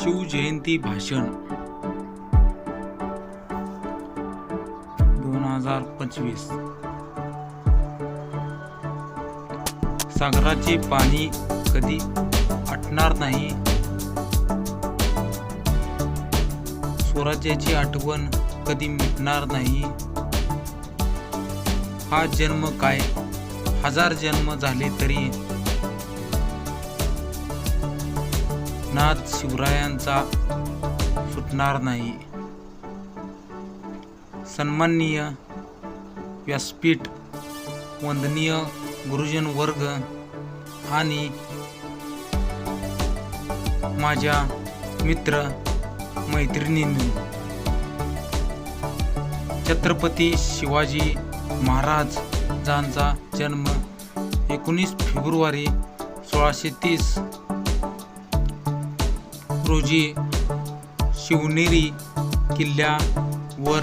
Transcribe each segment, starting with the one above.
शिवजयंती भाषण. दोन हजार पंचवीस. सागराचे पाणी कधी आटणार नाही? स्वराज्याची आठवण कधी मिटणार नाही? हा जन्म काय? हजार जन्म झाले तरी नाद शिवरायांचा सुटणार नाही. सन्माननीय व्यासपीठ वंदनीय गुरुजन वर्ग आणि माझ्या मित्र मैत्रिणींनी. छत्रपती शिवाजी महाराज यांचा जन्म एकोणीस फेब्रुवारी सोळाशे तीस रोजी शिवनेरी किल्ल्यावर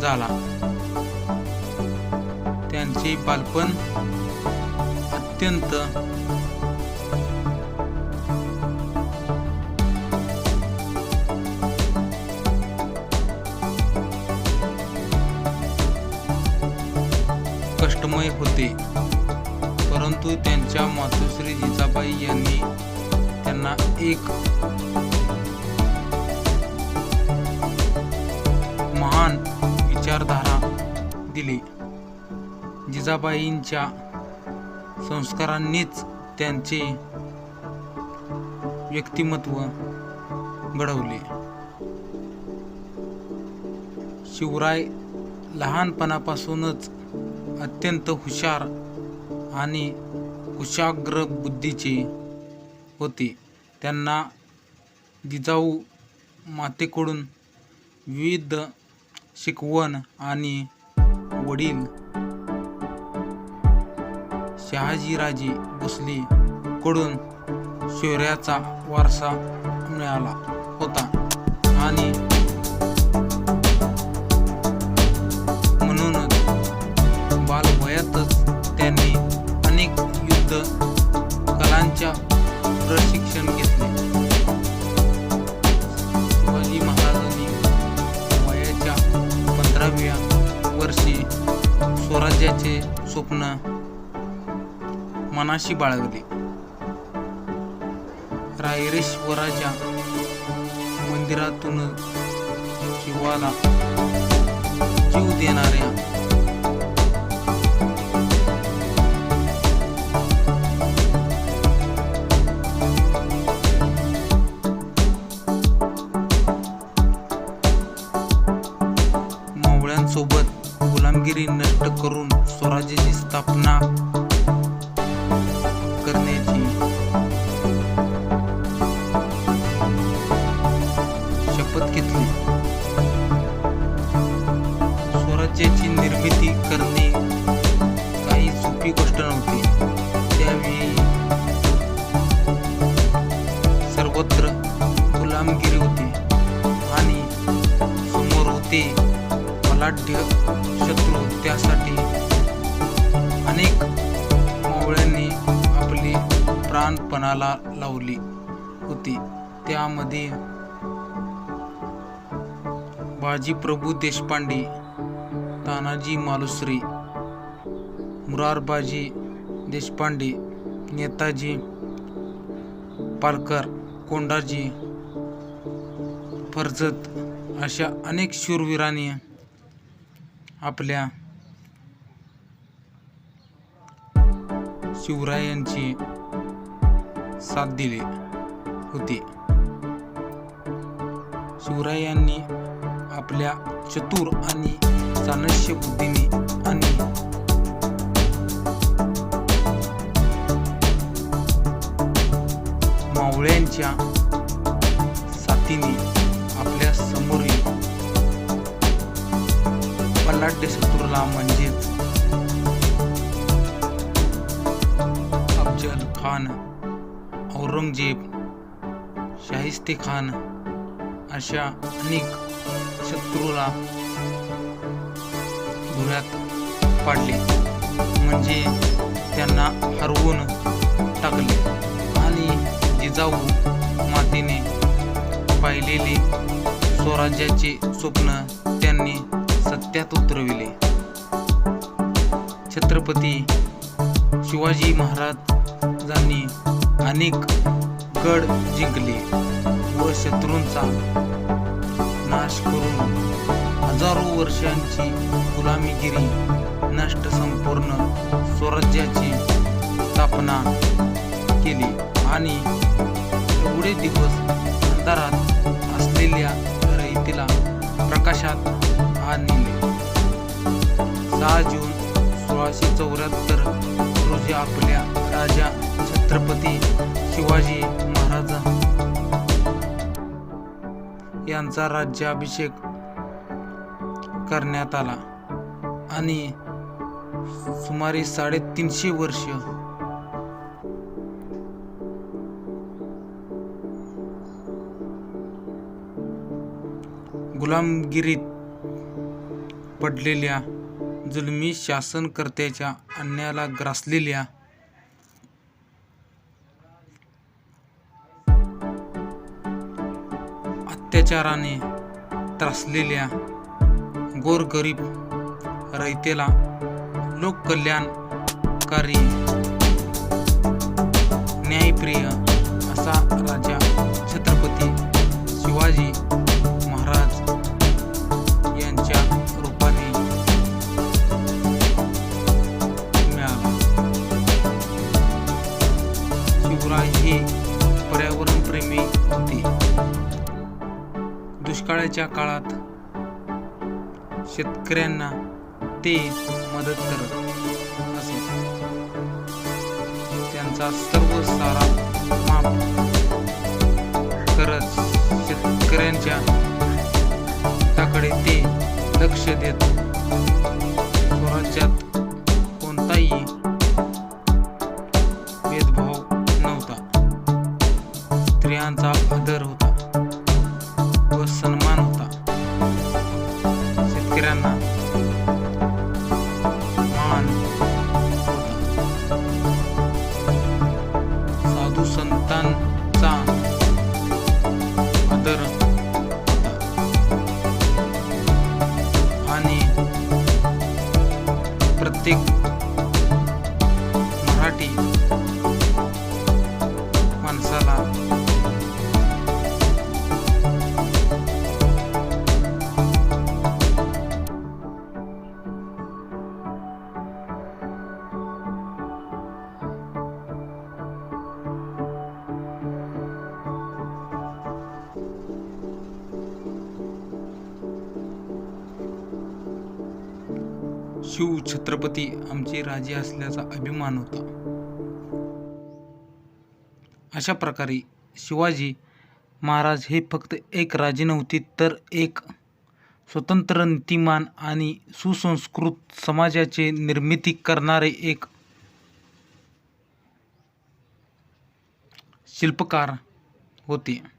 झाला. त्यांचे बालपण अत्यंत कष्टमय होते. परंतु त्यांच्या मातोश्री जिजाबाई यांनी त्यांना एक दिली. जिजाबाईंच्या संस्कारांनीच त्यांचे व्यक्तिमत्व घडवले. शिवराय लहानपणापासूनच अत्यंत हुशार आणि कुशाग्र बुद्धीचे होते. त्यांना जिजाऊ मातेकडून विविध शिकवण आणि वडील शहाजीराजे भोसले कडून शौर्याचा वारसा मिळाला होता. आणि मनाशी बाळगले. रायरेश्वराच्या मंदिरातून शिवाला जीव देणाऱ्या मावळ्यांसोबत गुलामगिरी नष्ट करून स्वराज्याची स्थापना सर्वत्र गुलामगिरी होती. आणि समोर होते बलाढ्य शत्रू. त्यासाठी अनेक मोवळ्यांनी आपली प्राणपणाला लावली होती. त्यामध्ये बाजीप्रभू देशपांडे तानाजी मालुसरे मुरारबाजी देशपांडे नेताजी पालकर कोंडाजी फर्जत अशा अनेक शूरवीरांनी आपल्या शिवरायांची साथ दिली होती. शिवरायांनी आपल्या चतुर आणि चाणक्य बुद्धीने आणि डोळ्यांच्या साथीने आपल्या समोरील पलाढ्य शत्रूला म्हणजेच अफजल खान औरंगजेब शाहिस्ते खान अशा अनेक शत्रूला धुळ्यात पाडले. म्हणजे त्यांना हरवून टाकले. जिजाऊ मातेने पाहिलेले स्वराज्याचे स्वप्न त्यांनी सत्यात उतरविले. छत्रपती शिवाजी महाराजांनी अनेक गड जिंकले व शत्रूंचा नाश करून हजारो वर्षांची गुलामीगिरी नष्ट संपूर्ण स्वराज्याची स्थापना केली. आणि एवढे दिवस अंधारात असलेल्या रयतीला प्रकाशात आणले सहा जून सोळाशे चौऱ्याहत्तर रोजी आपल्या राजा छत्रपती शिवाजी महाराज यांचा राज्याभिषेक करण्यात आला. आणि सुमारे साडेतीनशे वर्ष गुलामगिरीत पडलेल्या जुलमी शासनकर्त्याच्या अन्यायाला ग्रासलेल्या अत्याचाराने त्रासलेल्या गोरगरीब रयतेला लोककल्याणकारी शिवराय हे पर्यावरणप्रेमी होते. दुष्काळाच्या काळात शेतकऱ्यांना ते मदत करत असत त्यांचा सर्व सारा माप स्त्रियांचा आदर होता. व सन्मान होता. शिव छत्रपती आमचे राजे असल्याचा अभिमान होता. अशा प्रकारे शिवाजी महाराज हे फक्त एक राजे नव्हते तर एक स्वतंत्र नीतिमान आणि सुसंस्कृत समाजाचे निर्मिती करणारे एक शिल्पकार होते.